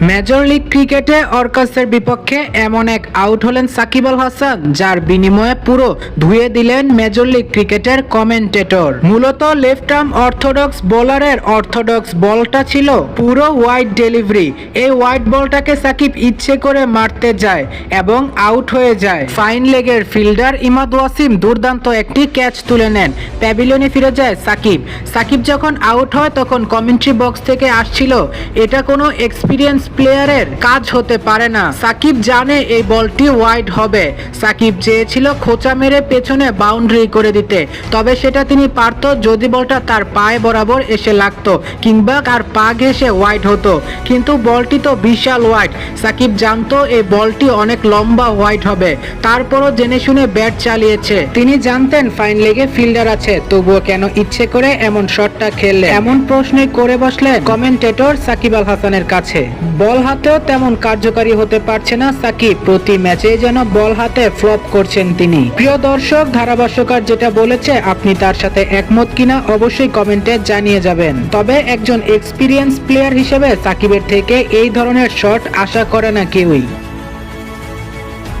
Major league ক্রিকেটে অর্কাসের বিপক্ষে এমন এক আউট হলেন সাকিব আল হাসান, যার বিনিময়ে পুরো ধুয়ে দিলেন মেজর লিগ ক্রিকেটের কমেন্টেটর। মূলত লেফট আর্ম অর্থোডক্স বোলারের অর্থোডক্স বলটা ছিল পুরো ওয়াইড ডেলিভারি। এই ওয়াইড বলটাকে সাকিব ইচ্ছে করে মারতে যায় এবং আউট হয়ে যায়। ফাইন লেগের ফিল্ডার ইমাদ ওয়াসিম দুর্দান্ত একটি ক্যাচ তুলে নেন। প্যাভিলিয়নে ফিরে যায় সাকিব। সাকিব যখন আউট হয় তখন কমেন্ট্রি বক্স থেকে আসছিল, এটা কোনো এক্সপিরিয়েন্স প্লেয়ারের কাজ হতে পারে না। সাকিব জানে এই বলটি ওয়াইড হবে। সাকিব চেয়েছিল খোঁচা মেরে পেছনে বাউন্ডারি করে দিতে। তবে সেটা তিনি পারত যদি বলটা তার পায়ে বরাবর এসে লাগতো কিংবা তার পা ঘেসে ওয়াইড হতো। কিন্তু বলটি তো বিশাল ওয়াইড সাকিব জানতো এই বলটি অনেক লম্বা ওয়াইড হবে। তারপরও জেনে শুনে ব্যাট চালিয়েছে। তিনি জানতেন ফাইন লেগে ফিল্ডার আছে। তবুও কেন ইচ্ছে করে এমন শটটা খেললে এমন প্রশ্নে করে বসলেন কমেন্টেটর সাকিব আল হাসানের কাছে। বল হাতেও তেমন কার্যকারী হতে পারছে না সাকিব। প্রতি ম্যাচে যেন বল হাতে ফ্লপ করছেন তিনি। প্রিয় দর্শক, ধারাভাষ্যকার যেটা বলেছে, আপনি তার সাথে একমত কিনা অবশ্যই কমেন্টে জানিয়ে যাবেন। তবে একজন এক্সপিরিয়েন্স প্লেয়ার হিসেবে সাকিবের থেকে এই ধরনের শট আশা করে না কেউই।